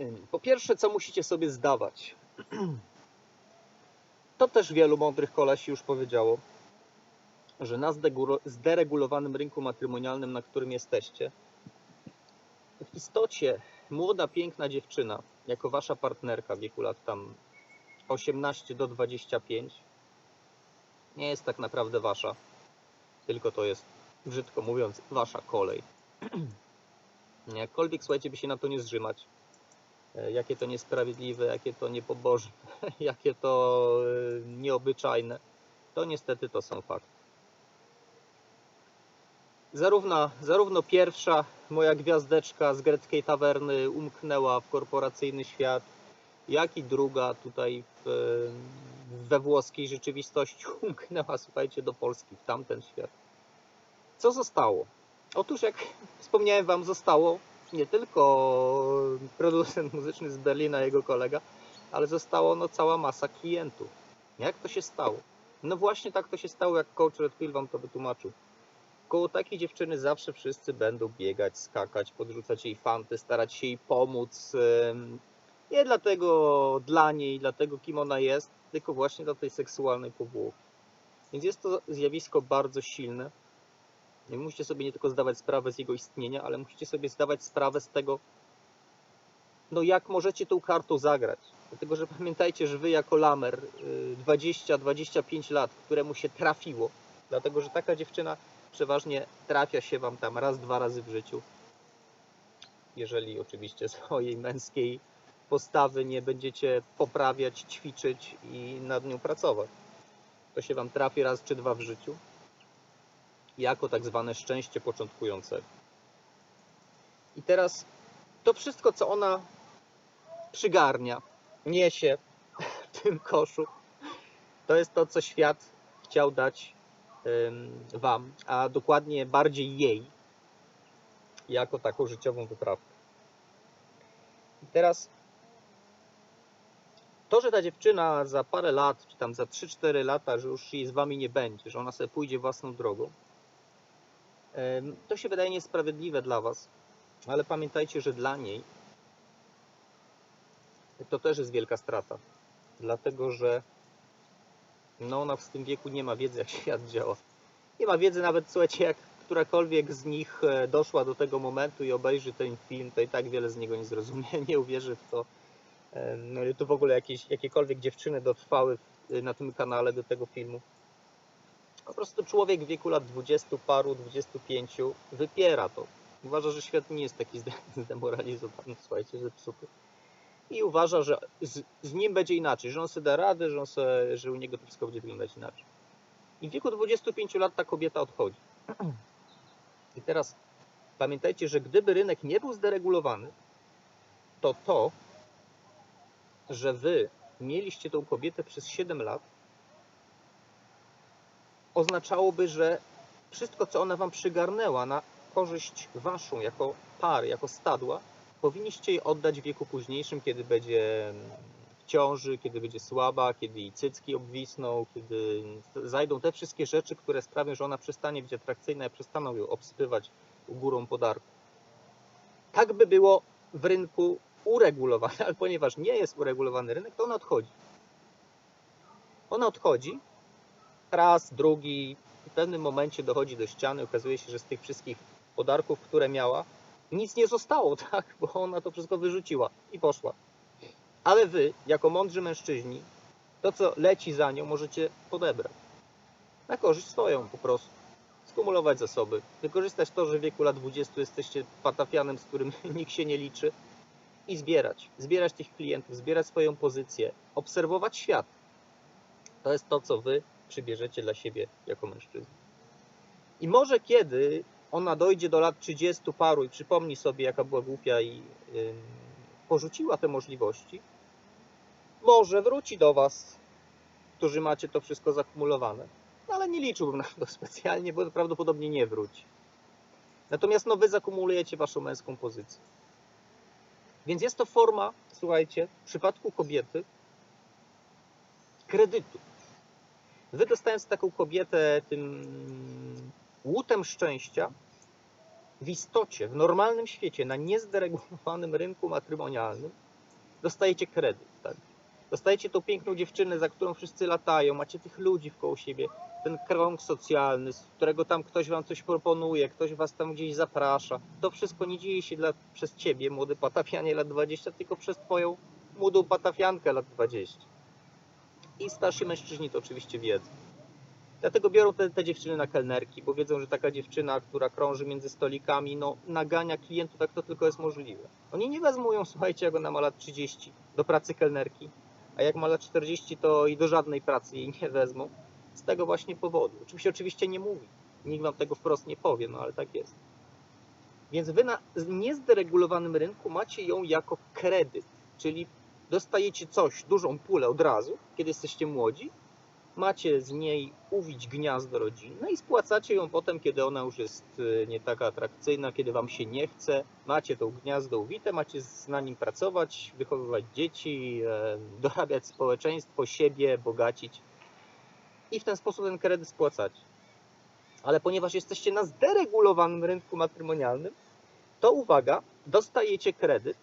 Po pierwsze, co musicie sobie zdawać? To też wielu mądrych kolesi już powiedziało, że na zderegulowanym rynku matrymonialnym, na którym jesteście, w istocie młoda, piękna dziewczyna, jako wasza partnerka w wieku lat tam 18 do 25, nie jest tak naprawdę wasza, tylko to jest, brzydko mówiąc, wasza kolej. Jakkolwiek, słuchajcie, by się na to nie zrzymać, jakie to niesprawiedliwe, jakie to niepobożne, jakie to e, nieobyczajne, to niestety to są fakty. Zarówno, zarówno pierwsza moja gwiazdeczka z greckiej tawerny umknęła w korporacyjny świat, jak i druga tutaj w, e, we włoskiej rzeczywistości umknęła, słuchajcie, do Polski, w tamten świat. Co zostało? Otóż, jak wspomniałem Wam, zostało nie tylko producent muzyczny z Berlina, jego kolega, ale zostało no, cała masa klientów. Jak to się stało? No właśnie tak to się stało, jak coach Red Pill Wam to wytłumaczył. Koło takiej dziewczyny zawsze wszyscy będą biegać, skakać, podrzucać jej fanty, starać się jej pomóc. Nie dlatego dla niej, dlatego kim ona jest, tylko właśnie dla tej seksualnej powłoki. Więc jest to zjawisko bardzo silne. Nie musicie sobie nie tylko zdawać sprawę z jego istnienia, ale musicie sobie zdawać sprawę z tego, no jak możecie tą kartą zagrać. Dlatego, że pamiętajcie, że wy jako lamer y, 20-25 lat, któremu się trafiło, dlatego, że taka dziewczyna przeważnie trafia się wam tam raz, dwa razy w życiu. Jeżeli oczywiście swojej męskiej postawy nie będziecie poprawiać, ćwiczyć i nad nią pracować. To się wam trafi raz czy dwa w życiu jako tak zwane szczęście początkujące. I teraz to wszystko, co ona przygarnia, niesie w tym koszu, to jest to, co świat chciał dać Wam, a dokładnie bardziej jej, jako taką życiową wyprawkę. I teraz to, że ta dziewczyna za parę lat, czy tam za 3-4 lata, że już jej z Wami nie będzie, że ona sobie pójdzie własną drogą, To się wydaje niesprawiedliwe dla Was, ale pamiętajcie, że dla niej to też jest wielka strata. Dlatego, że no ona w tym wieku nie ma wiedzy, jak świat działa. Nie ma wiedzy nawet, słuchajcie, jak którakolwiek z nich e, doszła do tego momentu i obejrzy ten film, to i tak wiele z niego nie zrozumie, nie uwierzy w to. No i tu w ogóle jakieś, jakiekolwiek dziewczyny dotrwały na tym kanale do tego filmu. Po prostu człowiek w wieku lat 20 paru, 25 wypiera to. Uważa, że świat nie jest taki zde- zdemoralizowany, słuchajcie, zepsuty. I uważa, że z, z nim będzie inaczej, że on sobie da radę, że, on sobie, że u niego to wszystko będzie wyglądać inaczej. I w wieku 25 lat ta kobieta odchodzi. I teraz pamiętajcie, że gdyby rynek nie był zderegulowany, to to, że wy mieliście tą kobietę przez 7 lat, oznaczałoby, że wszystko, co ona wam przygarnęła na korzyść waszą, jako pary, jako stadła, powinniście jej oddać w wieku późniejszym, kiedy będzie w ciąży, kiedy będzie słaba, kiedy jej cycki obwisną, kiedy zajdą te wszystkie rzeczy, które sprawią, że ona przestanie być atrakcyjna i przestaną ją obsypywać górą podarku. Tak by było w rynku uregulowane, ale ponieważ nie jest uregulowany rynek, to ona odchodzi. Ona odchodzi, raz, drugi, w pewnym momencie dochodzi do ściany, okazuje się, że z tych wszystkich podarków, które miała, nic nie zostało, tak? Bo ona to wszystko wyrzuciła i poszła. Ale wy, jako mądrzy mężczyźni, to co leci za nią, możecie podebrać. Na korzyść swoją po prostu. Skumulować zasoby, wykorzystać to, że w wieku lat 20 jesteście patafianem, z którym nikt się nie liczy i zbierać. Zbierać tych klientów, zbierać swoją pozycję, obserwować świat. To jest to, co wy przybierzecie dla siebie jako mężczyzna. I może kiedy ona dojdzie do lat 30 paru i przypomni sobie, jaka była głupia i ym, porzuciła te możliwości, może wróci do Was, którzy macie to wszystko zakumulowane. No, ale nie liczyłbym na to specjalnie, bo prawdopodobnie nie wróci. Natomiast no, Wy zakumulujecie Waszą męską pozycję. Więc jest to forma, słuchajcie, w przypadku kobiety kredytu. Wy dostając taką kobietę tym łutem szczęścia, w istocie, w normalnym świecie, na niezderegulowanym rynku matrymonialnym, dostajecie kredyt, tak? Dostajecie tą piękną dziewczynę, za którą wszyscy latają, macie tych ludzi wkoło siebie, ten krąg socjalny, z którego tam ktoś wam coś proponuje, ktoś was tam gdzieś zaprasza. To wszystko nie dzieje się dla, przez ciebie, młody patafianie lat 20, tylko przez twoją młodą patafiankę lat 20. I starsi mężczyźni to oczywiście wiedzą. Dlatego biorą te, te dziewczyny na kelnerki, bo wiedzą, że taka dziewczyna, która krąży między stolikami, no nagania klientów jak to tylko jest możliwe. Oni nie wezmą ją, słuchajcie, jak ona ma lat 30 do pracy kelnerki, a jak ma lat 40, to i do żadnej pracy jej nie wezmą. Z tego właśnie powodu. Oczywiście, oczywiście nie mówi. Nikt wam tego wprost nie powie, no ale tak jest. Więc wy na niezderegulowanym rynku macie ją jako kredyt, czyli dostajecie coś, dużą pulę od razu, kiedy jesteście młodzi, macie z niej uwić gniazdo rodzinne i spłacacie ją potem, kiedy ona już jest y, nie taka atrakcyjna, kiedy wam się nie chce. Macie to gniazdo uwite, macie na nim pracować, wychowywać dzieci, e, dorabiać społeczeństwo, siebie, bogacić i w ten sposób ten kredyt spłacacie. Ale ponieważ jesteście na zderegulowanym rynku matrymonialnym, to uwaga, dostajecie kredyt